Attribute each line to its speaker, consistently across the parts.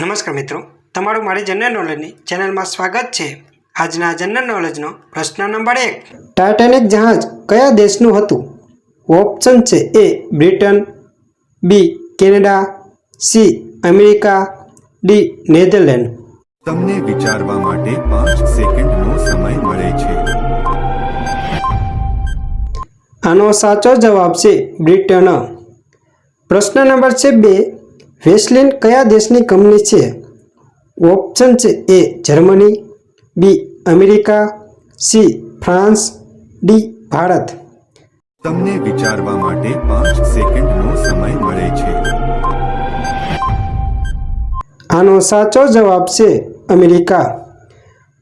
Speaker 1: નમસ્કાર મિત્રો તમારું મારી જનરલ નોલેજની ચેનલમાં સ્વાગત છે. આજના જનરલ નોલેજનો પ્રશ્ન નંબર એક. ટાઇટેનિક જહાજ કયા દેશનું હતું? ઓપ્શન છે A Britain B Canada C America D Netherland
Speaker 2: તમને વિચારવા માટે પાંચ સેકન્ડનો સમય મળે છે.
Speaker 1: આનો સાચો જવાબ છે બ્રિટન. પ્રશ્ન નંબર છે બે વેસ્લિન કયા દેશની કંપની છે? ઓપ્શન છે A Germany B America C France D Bharat.
Speaker 2: તમને વિચારવા માટે પાંચ સેકન્ડનો સમય મળે છે.
Speaker 1: આનો સાચો જવાબ છે અમેરિકા.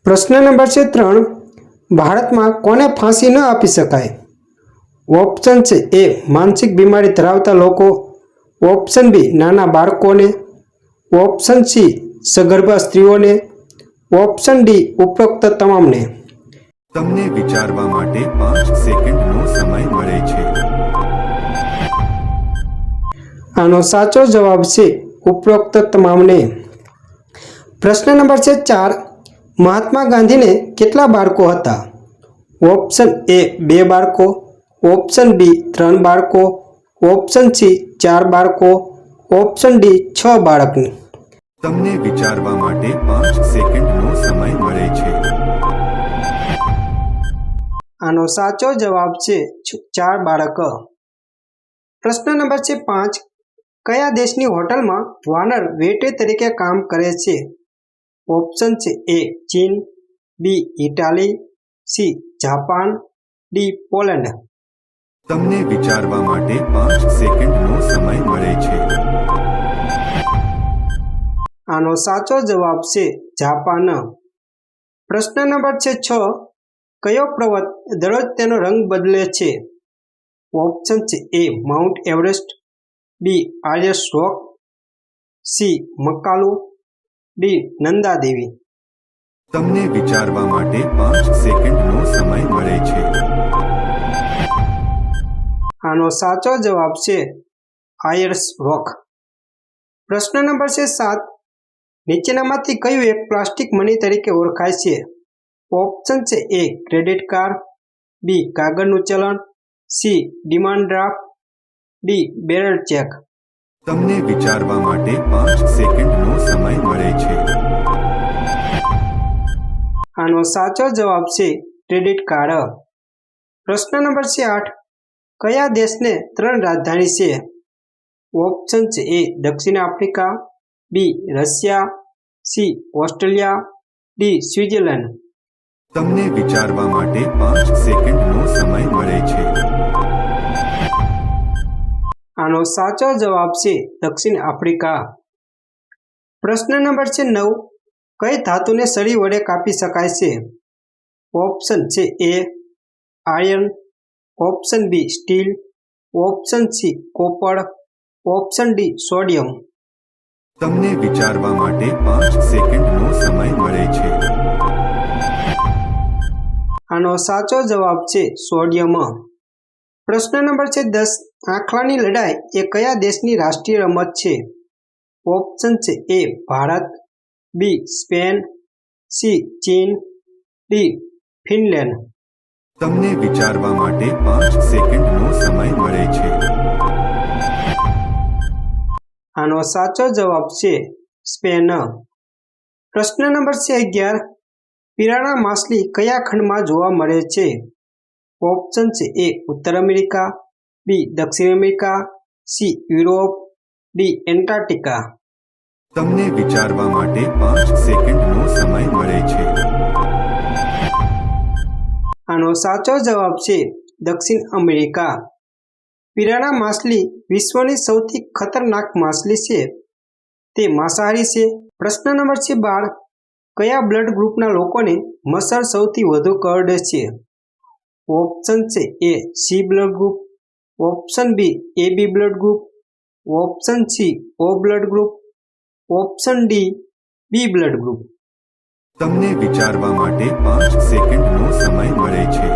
Speaker 1: પ્રશ્ન નંબર છે ત્રણ ભારતમાં કોને ફાંસી ન આપી શકાય? ઓપ્શન છે એ માનસિક બીમારી ધરાવતા લોકો ઓપ્શન બી નાના બાળકોને ઓપ્શન સી સગર્ભા સ્ત્રીઓને ઓપ્શન ડી ઉપરોક્ત તમામને.
Speaker 2: તમને વિચારવા માટે પાંચ સેકન્ડનો સમય મળે છે.
Speaker 1: આનો સાચો જવાબ છે ઉપરોક્ત તમામને. પ્રશ્ન નંબર છે ચાર મહાત્મા ગાંધીને કેટલા બાળકો હતા? ઓપ્શન એ બે બાળકો ઓપ્શન બી ત્રણ બાળકો ઓપ્શન સી ચાર બાળકો ઓપ્શન ડી છ બાળકની.
Speaker 2: તમને વિચારવા માટે પાંચ સેકન્ડનો સમય મળે છે.
Speaker 1: આનો સાચો જવાબ છે ચાર બાળક. પ્રશ્ન નંબર છે પાંચ કયા દેશની હોટલમાં વાનર વેટે તરીકે કામ કરે છે? ઓપ્શન છે એ ચીન B Italy C Japan D Poland.
Speaker 2: તમને વિચારવા માટે પાંચ સેકન્ડનો સમય મળે છે.
Speaker 1: આનો સાચો જવાબ છે જાપાન. પ્રશ્ન નંબર છે છ કયો પર્વત દરરોજ તેનો રંગ બદલે છે? ઓપ્શન છે A Mount Everest B Ayers Rock C Makalu D Nanda Devi
Speaker 2: તમને વિચારવા માટે પાંચ સેકન્ડનો સમય મળે છે.
Speaker 1: આનો સાચો જવાબ છે આયર્સ રોક. પ્રશ્ન નંબર છે સાત. નીચેનામાંથી કયું એક પ્લાસ્ટિક મની તરીકે ઓળખાય છે? ઓપ્શન છે એ ક્રેડિટ કાર્ડ બી કાગળનું ચલણ C demand draft D bearer cheque.
Speaker 2: તમને વિચારવા માટે પાંચ સેકન્ડનો સમય મળે છે.
Speaker 1: આનો સાચો જવાબ છે ક્રેડિટ કાર્ડ. પ્રશ્ન નંબર છે આઠ. કયા દેશને ત્રણ રાજધાની છે? ઓપ્શન છે એ દક્ષિણ Africa B Russia C Australia D Switzerland.
Speaker 2: તમને વિચારવા માટે પાંચ સેકન્ડનો સમય મળે છે.
Speaker 1: આનો સાચો જવાબ છે દક્ષિણ આફ્રિકા. પ્રશ્ન નંબર છે નવ કઈ ધાતુને સળી વડે કાપી શકાય છે? ઓપ્શન છે A iron option B steel option C copper option D sodium.
Speaker 2: તમને વિચારવા માટે પાંચ સેકન્ડનો સમય મળે છે.
Speaker 1: આનો સાચો જવાબ છે સોડિયમ. પ્રશ્ન નંબર છે દસ. આંખલાની લડાઈ એ કયા દેશની રાષ્ટ્રીય રમત છે? ઓપ્શન છે A Bharat B Spain C ચીન ડી ફિનલેન્ડ.
Speaker 2: તમને વિચારવા માટે પાંચ સેકન્ડનો સમય મળે છે.
Speaker 1: આનો સાચો જવાબ છે સ્પેન. પ્રશ્ન નંબર છે અગિયાર. પિરાણા માછલી કયા ખંડમાં જોવા મળે છે? ઓપ્શન છે એ ઉત્તર અમેરિકા બી દક્ષિણ America C Europe D Antarctica.
Speaker 2: તમને વિચારવા માટે પાંચ સેકન્ડનો સમય મળે છે.
Speaker 1: આનો સાચો જવાબ છે દક્ષિણ અમેરિકા. પિરાણા માછલી વિશ્વની સૌથી ખતરનાક માછલી છે. તે માંસાહારી છે. પ્રશ્ન નંબર છે બાર કયા બ્લડ ગ્રુપના લોકોને મસર સૌથી વધુ કરડે છે? ઓપ્શન છે A C blood group. Option B A B blood group. Option C O blood group. Option D B blood group.
Speaker 2: તમને વિચારવા માટે પાંચ સેકન્ડનો સમય મળે છે.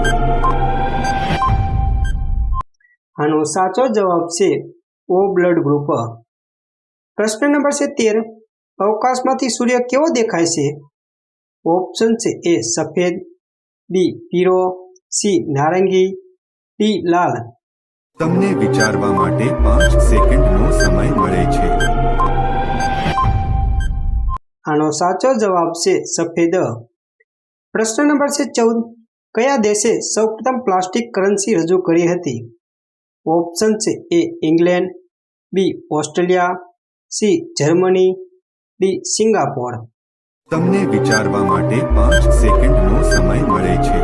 Speaker 1: આનો સાચો જવાબ છે ઓ બ્લડ ગ્રુપ. પ્રશ્ન નંબર છે તેર અવકાશમાંથી સૂર્ય કેવો દેખાય છે? ઓપ્શન છે એ સફેદ બી પીળો સી નારંગી ડી લાલ.
Speaker 2: તમને વિચારવા માટે પાંચ સેકન્ડનો સમય મળે છે.
Speaker 1: આનો સાચો જવાબ છે સફેદ. પ્રશ્ન નંબર છે ચૌદ. કયા દેશે સૌપ્રથમ પ્લાસ્ટિક કરન્સી રજૂ કરી હતી? ઓપ્શન છે A England B Australia C Germany D Singapore.
Speaker 2: તમને વિચારવા માટે પાંચ સેકન્ડનો સમય મળે છે.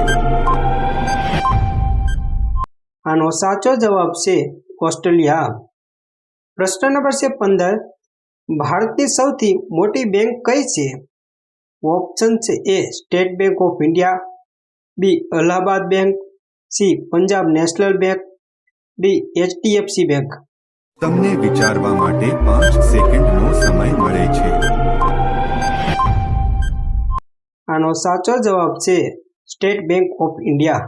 Speaker 1: આનો સાચો જવાબ છે ઓસ્ટ્રેલિયા. પ્રશ્ન નંબર છે પંદર. ભારતની સૌથી મોટી બેંક કઈ છે? ઓપ્શન છે A State Bank of India B Allahabad Bank C Punjab National Bank D HDFC Bank
Speaker 2: તમને વિચારવા માટે પાંચ સેકન્ડનો સમય મળે છે.
Speaker 1: આનો સાચો જવાબ છે સ્ટેટ બેંક ઓફ ઇન્ડિયા